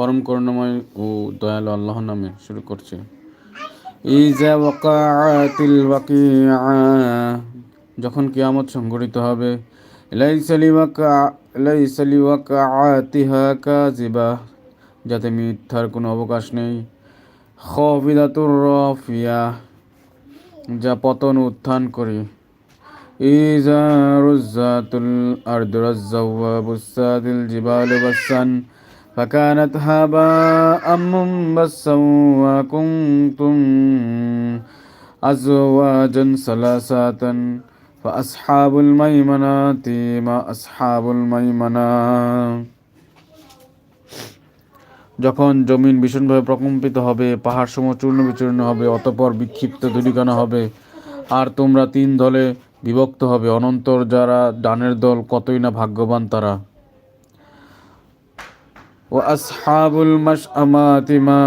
পরম করুণাময় ও দয়ালু আল্লাহর নামে শুরু করছি। যখন কিয়ামত সংঘটিত হবে যাতে মিথ্যার কোনো অবকাশ নেই। খাফিদাতুর রাফিয়া, যা পতন উত্থান করে। ইজা রুজ্জাতুল আরদু রাজ্জা ওয়া বুসাতিল জিবালু বাসান فكانت هباء منبثا وكنتم أزواجا ثلاثة فأصحاب الميمنة ما أصحاب الميمنة যখন জমিন ভীষণভাবে প্রকম্পিত হবে পাহাড় সমূহ চূর্ণ বিচূর্ণ হবে অতপর বিক্ষিপ্ত ধূলিকণা হবে আর তোমরা তিন দলে বিভক্ত হবে অনন্তর যারা ডানের দল কতই না ভাগ্যবান তারা وأصحاب المشأمة ما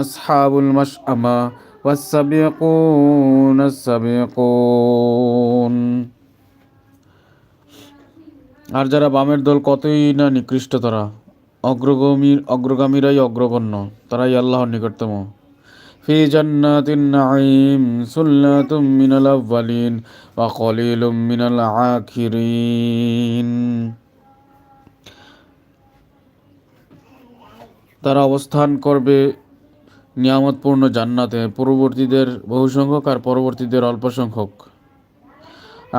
أصحاب المشأمة والسابقون السابقون আর যারা বামের দল কতই না নিকৃষ্ট তারা অগ্রগামীর অগ্রগামীরাই অগ্রগণ্য তারাই আল্লাহর নিকটতম ফি জান্নাতিন নাঈম সুল্লাতুম মিনাল আউয়ালিন ওয়া কলিলুম মিনাল আখিরিন তারা অবস্থান করবে নিয়ামতপূর্ণ জান্নাতে পূর্ববর্তীদের বহু সংখ্যক আর পরবর্তীদের অল্প সংখ্যক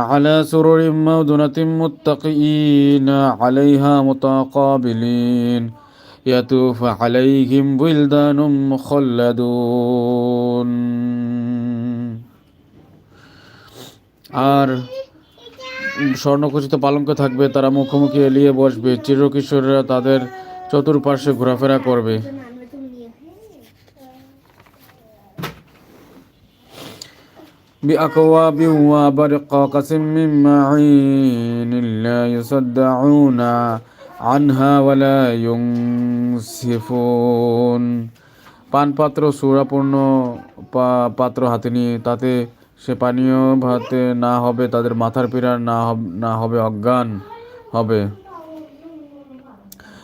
على سرر موضونة متقئين عليها متقابلين يطوف عليهم ولدان مخلدون আর স্বর্ণখচিত পালঙ্ক থাকবে তারা মুখোমুখি এলিয়ে বসবে চিরকিশোররা তাদের চতুর্পার্শ্বে ঘোরাফেরা করবে بأكواب وبرق قسم من معين لا يصدعون عنها ولا ينصفون পানপাত্র সুরাপূর্ণ পাত্র হাতে নিয়ে তাতে সে পানীয় ভাতে না হবে তাদের মাথার পীড়া না না হবে অজ্ঞান হবে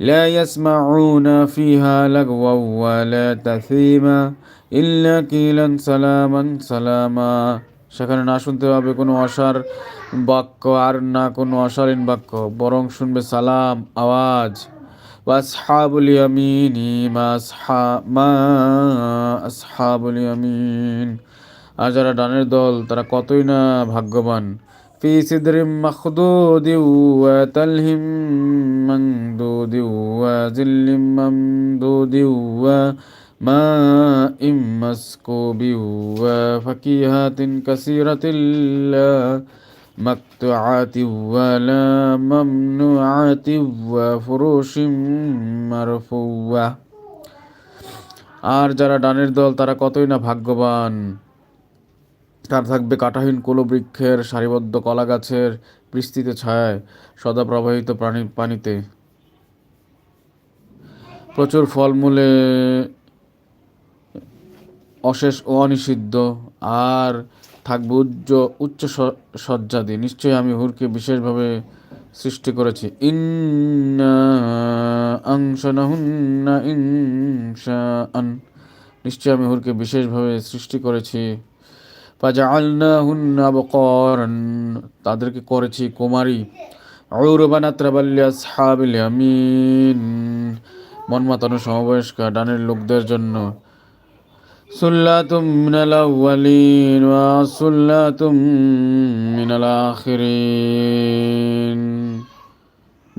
لا يسمعون فيها لغوا ولا تثيما إلا قيلا سلاما سلاما সেখানে না শুনতে পাবে কোনো অসার বাক্য আর না কোনো অশালীন বাক্য বরং শুনবে সালাম আওয়াজ ওয়াসহাবুল ইয়ামিনি মা মা আসহাবুল ইয়ামিন আর যারা ডানের দল তারা কতই না ভাগ্যবান في سدر مخضود وتلهم ممدود وظل ممدود وماء مسكوب وفكيهات كثيرة لا مقطوعات ولا ممنوعات وفروش مرفوعة আর যারা ডানের দল তারা কতই না ভাগ্যবান তার থাকবে কাঁটাহীন বৃক্ষের সারিবদ্ধ কলা গাছের বিস্তৃত ছায়ায় সদা প্রবাহিত প্রাণী পানিতে। প্রচুর ফলমূলে অশেষ ও অনিষিদ্ধ। আর থাকবে উচ্চ উচ্চ সজ্জাদি নিশ্চয়ই আমি হুরকে বিশেষভাবে সৃষ্টি করেছি। ইন্না নিশ্চয়ই আমি হুরকে বিশেষভাবে সৃষ্টি করেছি। তাদেরকে করেছি কুমারী। উরবান আত্রাবাল্লি আসহাবিল ইয়ামিন। মন মাতানো সমবয়স্কা ডানের লোকদের জন্য। সুল্লাতুম মিনাল সুল্লাতুম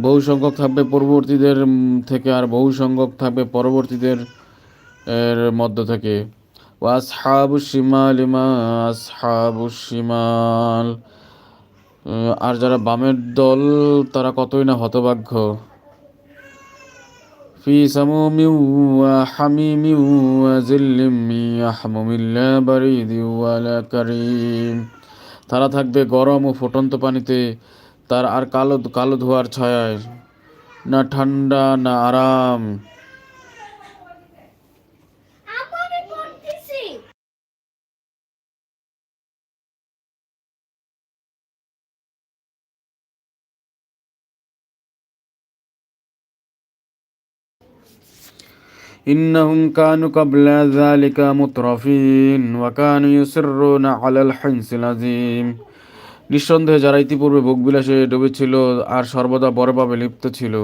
বহু সংখ্যক থাকবে পূর্ববর্তীদের থেকে আর বহু সংখ্যক থাকবে পরবর্তীদের, এর মধ্য থেকে। ওয়াসহাবু শিমাল মা আসহাবু শিমাল আর যারা বামের দল, তারা কতই না হতভাগ্য। ফি সামুমি ওয়া হামিমি ওয়া জিল্লিম ইয়াহমুমিল্লা বারিদি ওয়া তারা থাকবে গরম ও ফুটন্ত পানিতে, তার আর কালো কালো ধোয়ার ছায়ায়। না ঠান্ডা, না আরাম। إنهم كانوا قبل ذلك مترفين وكانوا يصرون على الحنس العظيم নিঃসন্দেহে যারা ইতিপূর্বে ভোগবিলাসে ডুবেছিল আর সর্বদা বরভাবে লিপ্ত ছিল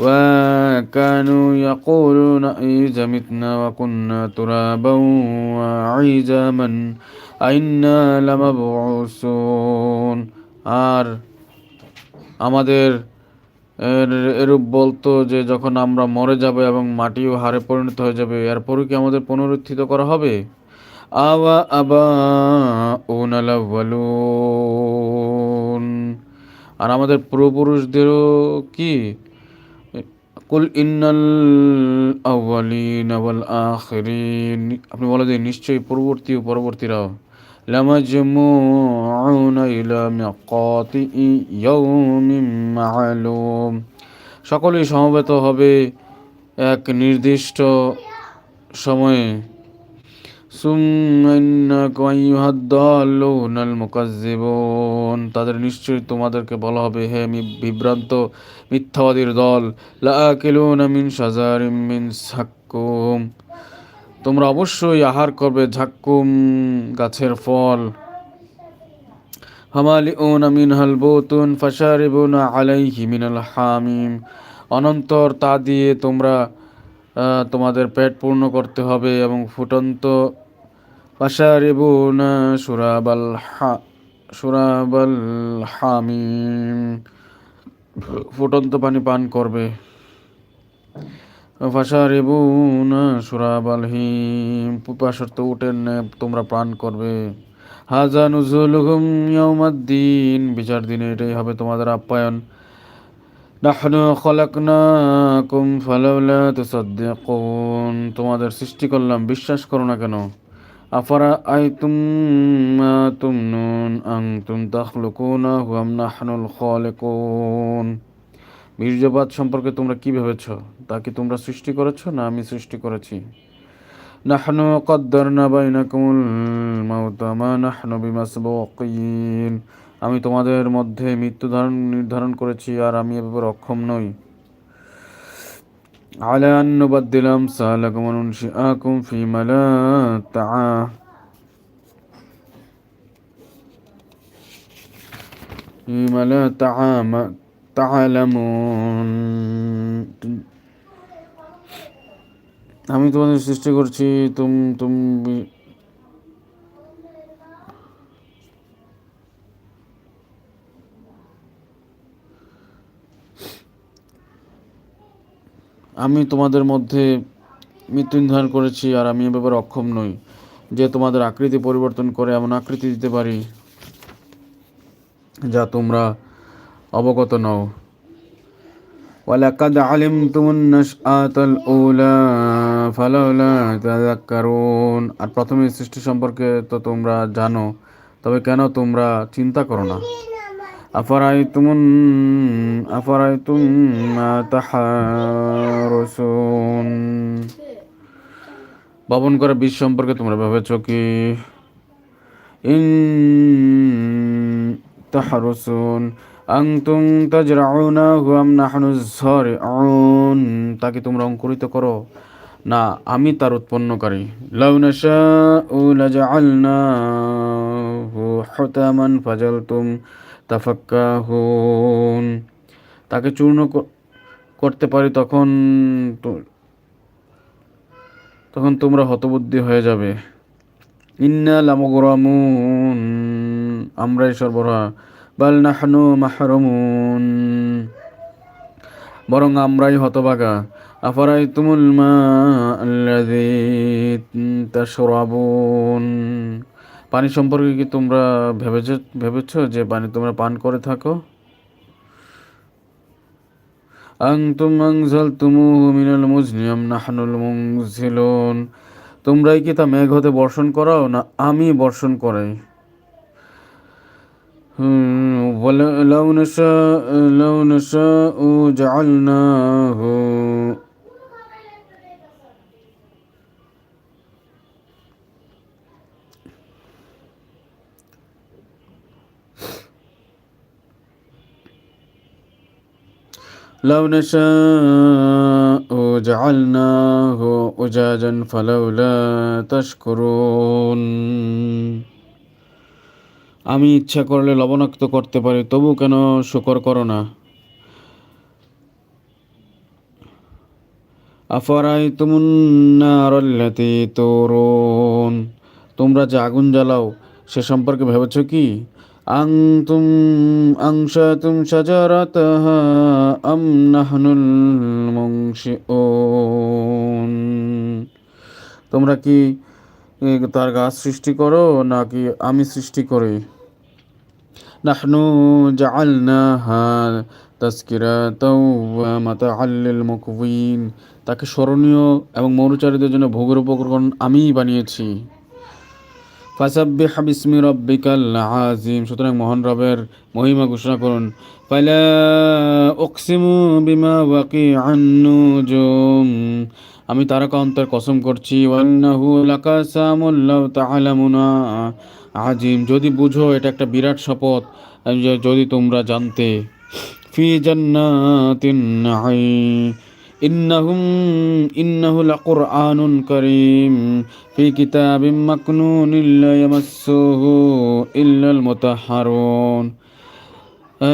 وكانوا يقولون إذا متنا وكنا ترابا وعظاما أئنا لمبعوثون আর আমাদের এর- এরূপ বলতো যে যখন আমরা মরে যাব এবং মাটিও হারে পরিণত হয়ে যাবে, এরপরও কি আমাদের পুনরুত্থিত করা হবে? আওয়া আবা ওনালাওয়ালুন আর আমাদের পূর্বপুরুষদেরও কি? কুল ইন্নাল আখিরিন। আপনি বলে দিন, নিশ্চয়ই পূর্ববর্তী ও পরবর্তীরাও। লামাজমুউনা ইলা মিকাতি ইয়াউমিন মা'লুম সকলেই সমবেত হবে এক নির্দিষ্ট সময়ে। তাদের নিশ্চয়ই তোমাদেরকে বলা হবে, হে বিভ্রান্ত, মিথ্যাবাদীর দল। লাআকিলুনা মিন শাজারিম মিন সাক্কুম। তোমরা অবশ্যই আহার করবে ঝাক্কুম গাছের ফল। হামালিউনা মিনহাল বুতুন ফাশারিবুনা আলাইহি মিনাল হামিম। অনন্তর তা দিয়ে তোমরা তোমাদের পেট পূর্ণ করতে হবে এবং ফুটন্ত ফাশারিবুনা সুরাবাল হা, সুরাবাল হামিম। ফুটন্ত পানি পান করবে। ফাশারিবুনা সুরাবাল হিম পিপাসর্ত উঠেন তোমরা পান করবে। হাজা নুজুলুহুম ইয়াউমাদ্দিন, বিচার দিনে এটাই হবে তোমাদের আপ্যায়ন। নাহনু খলাকনাকুম ফালাউলা তুসাদ্দিকুন, তোমাদের সৃষ্টি করলাম, বিশ্বাস করো না কেন? আফারা আইতুম মা তুমনুন, আনতুম তাখলুকুনাহু আম নাহনুল খালিকুন। বীর্যপাত সম্পর্কে তোমরা কি ভেবেছ তা কি তোমরা সৃষ্টি করেছো না আমি সৃষ্টি করেছি নাহনু কদ্দারনা বাইনাকুমুল মাউত মা নাহনু বিমাসবুকিন আমি তোমাদের মধ্যে মৃত্যু ধারণ নির্ধারণ করেছি আর আমি এ ব্যাপারে অক্ষম নই على أن نبدل أمثالكم وننشئكم فيما لا تع فيما لا تعام আমি তোমাদের সৃষ্টি করছি, তুম তুম আমি তোমাদের মধ্যে মৃত্যুনির্ধারণ করেছি আর আমি এ ব্যাপারে অক্ষম নই, যে তোমাদের আকৃতি পরিবর্তন করে এমন আকৃতি দিতে পারি, যা তোমরা অবগত নও ولقد علمتم النشأة الأولى فلولا تذكرون আর প্রথমে সৃষ্টি সম্পর্কে তো তোমরা জানো তবে কেন তোমরা চিন্তা করো না আফারাইতুমুন আফারাইতুম মা তাহারুসুন বপন করা বীজ সম্পর্কে তোমরা ভেবেছ কি ইন তাহারুসুন আনতুম তাজরাউনাহু আম নাহনু যারিউন? তাকে তোমরা অঙ্কুরিত করো। না, আমি তার উৎপন্নকারী। লাউ নাশাউ লাজআলনাহু হুতামান ফাজালতুম তাফাক্কাহুন। তাকে চূর্ণ করতে পারি তখন তখন তোমরা হতবুদ্ধি হয়ে যাবে। ইন্না লামগরামুন। আমরাই সর্বরা বাল নাহনু মাহরমুন। বরং আমরাই হতবাগা আফারাই তুমুল মা তাশরাবুন। পানি সম্পর্কে কি তোমরা ভেবেছ ভেবেছ যে পানি তোমরা পান করে থাকো? আংতুম আংজালতুমু মিনাল মুজনিয়াম নাহনুল মুংজিলুন। তোমরাই কি তা মেঘ হতে বর্ষণ করাও না আমি বর্ষণ করাই? হুম, ول- لو نشاء لو نشاء جعلناه. لو نشاء جعلناه أجاجا فلولا تشكرون. আমি ইচ্ছা করলে লবণাক্ত করতে পারি, তবু কেন শুকর করো না? আফরাইতুমুন নারাল্লাতি তুরুন। তোমরা যে আগুন জ্বালাও, সে সম্পর্কে ভেবেছ কি? আং তুম আনতুম আংশাতুম শাজারাতাহা আম নাহনুল মুনশিউন তোমরা কি তার গাছ সৃষ্টি করো নাকি আমি সৃষ্টি করি? নাহনু জাআলনাহা তাসকিরাতাও ওয়া তাকে স্মরণীয় এবং মৌরচারীদের জন্য ভোগের উপকরণ আমিই বানিয়েছি। ফাসাব্বিহ বিসমি রাব্বিকাল আজিম সুতরাং মহান রবের মহিমা ঘোষণা করুন। ফালা উকসিমু বিমা ওয়াকিআন নুজুম। আমি তারকা অন্তর কসম করছি। ওয়ান্নাহু লাকাসামুল লাউ তাআলামুনা। আজিম যদি বুঝো এটা একটা বিরাট শপথ যদি তোমরা জানতে। ফি জান্নাতিন নাঈম। ইন্নাহুম, ইন্নাহু লাকুরআনুন করিম, ফি কিতাবিম মাকনুন লা ইয়ামাসসুহু ইল্লাল মুতাহহারুন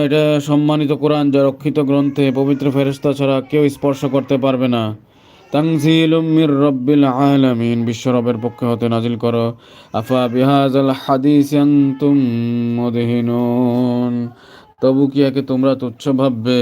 এটা সম্মানিত কোরআন যা রক্ষিত গ্রন্থে পবিত্র ফেরেশতা ছাড়া কেউ স্পর্শ করতে পারবে না। তানজিলুম মির রব্বিল আলামিন বিশ্বরবের পক্ষে হতে নাজিল করো। আফা বিহাজাল হাদিস আনতুম মুদহিনুন। তবু কি একে তোমরা তুচ্ছ ভাববে?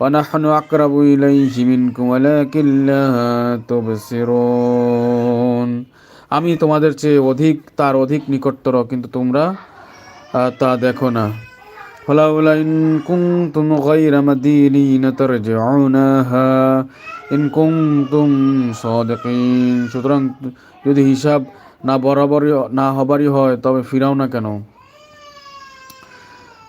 ওয়ানাহনু আকরাবু ইলাইহি মিনকুম ওয়ালাকিন লা তুবসিরুন আমি তোমাদের চেয়ে অধিক তার অধিক নিকটতর কিন্তু তোমরা আহ, তা দেখো না فلولا إن كنتم غير مدينين ترجعونها إن كنتم صادقين সুতরাং যদি হিসাব না বরাবরই না হবারই হয় তবে ফিরাও না কেন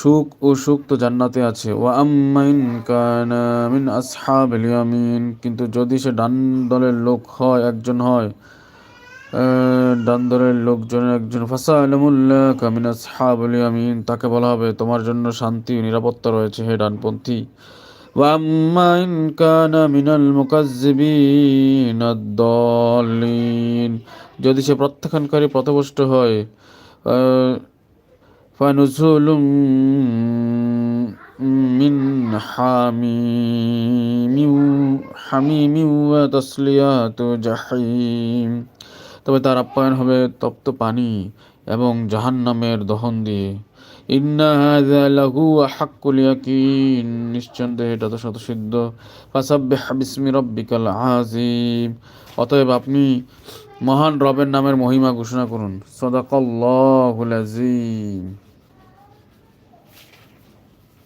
সুখ ও সুখ তো জান্নাতে আছে। ও আমিন কিন্তু যদি সে ডান দলের লোক হয়, একজন হয় ডান দলের লোকজনের একজন ফাঁসা আলমুল্লাহ কামিন আসহাবিল তাকে বলা হবে, তোমার জন্য শান্তি ও নিরাপত্তা রয়েছে হে ডানপন্থী। মিনাল যদি সে প্রত্যাখ্যানকারী পথভ্রষ্ট হয় আহ, فنزول من حميم حميم وتصليات جحيم তবে তার আপ্যায়ন হবে তপ্ত পানি এবং জাহান্নামের দহন দিয়ে ইন্না হাযা লাহু হাক্কুল ইয়াকিন নিশ্চন্দেহে এটা তো শতসিদ্ধ ফাসাব্বিহ বিসমি রাব্বিকাল আযীম অতএব আপনি মহান রবের নামের মহিমা ঘোষণা করুন সদাকাল্লাহুল আযীম